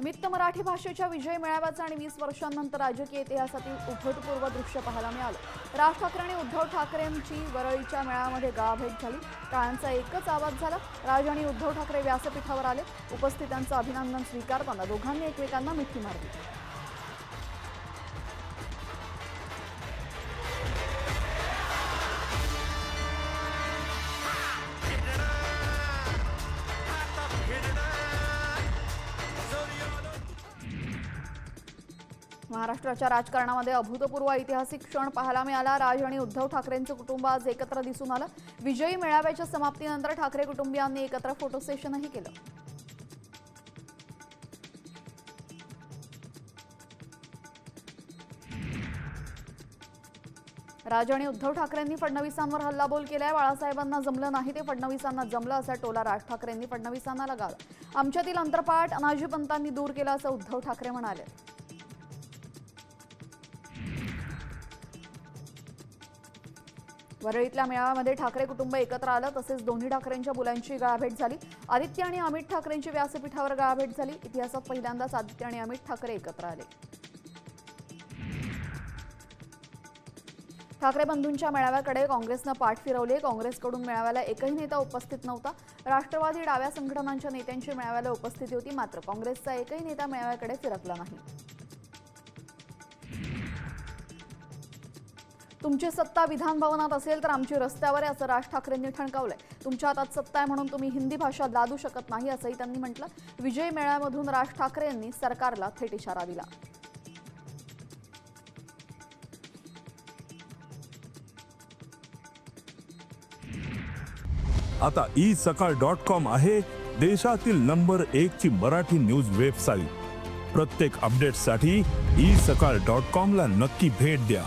निमित्त मराठी भाषेच्या विजय मेळाव्याचं आणि वीस वर्षांनंतर राजकीय इतिहासातील उद्धटपूर्व दृश्य पाहायला मिळालं. राज ठाकरे आणि उद्धव ठाकरेंची वरळीच्या मेळाव्यामध्ये गावाभेट झाली. टाळांचा एकच आवाज झाला. राज आणि उद्धव ठाकरे व्यासपीठावर आले. उपस्थितांचं अभिनंदन स्वीकारताना दोघांनी एकमेकांना मिठी मारली. महाराष्ट्राच्या राजकारणामध्ये अभूतपूर्व ऐतिहासिक क्षण पाहायला मिळाला. राज आणि उद्धव ठाकरेंचं कुटुंब आज एकत्र दिसून आलं. विजयी मेळाव्याच्या समाप्तीनंतर ठाकरे कुटुंबियांनी एकत्र फोटो सेशनही केलं. राज आणि उद्धव ठाकरेंनी फडणवीसांवर हल्लाबोल केलाय. बाळासाहेबांना जमलं नाही ते फडणवीसांना जमलं असा टोला राज ठाकरेंनी फडणवीसांना लगावला. आमच्यातील अंतरपाठ अनाजी पंतांनी दूर केला असं उद्धव ठाकरे म्हणाले. वरळीतल्या मेळाव्यामध्ये ठाकरे कुटुंब एकत्र आलं तसेच दोन्ही ठाकरेंच्या मुलांची गाळाभेट झाली. आदित्य आणि अमित ठाकरेंची व्यासपीठावर गाळाभेट झाली. इतिहासात पहिल्यांदाच आदित्य आणि अमित ठाकरे एकत्र आले. ठाकरे बंधूंच्या मेळाव्याकडे काँग्रेसनं पाठ फिरवली. काँग्रेसकडून मेळाव्याला एकही नेता उपस्थित नव्हता. राष्ट्रवादी डाव्या संघटनांच्या नेत्यांची मेळाव्याला उपस्थिती होती. मात्र काँग्रेसचा एकही नेता मेळाव्याकडे फिरकला नाही. तुमची सत्ता विधान भवनात असेल तर आमची रस्त्यावर आहे असं राज ठाकरेंनी ठणकावलंय. तुमच्या हातात सत्ता आहे म्हणून तुम्ही हिंदी भाषा लादू शकत नाही असंही त्यांनी म्हटलं. विजय मेळ्यामधून राज ठाकरे यांनी सरकारला थेट इशारा दिला. आता ई सकाळ डॉट कॉम आहे देशातील नंबर एक ची मराठी न्यूज वेबसाईट प्रत्येक अपडेटसाठी ई सकाळ डॉट कॉम ला नक्की भेट द्या.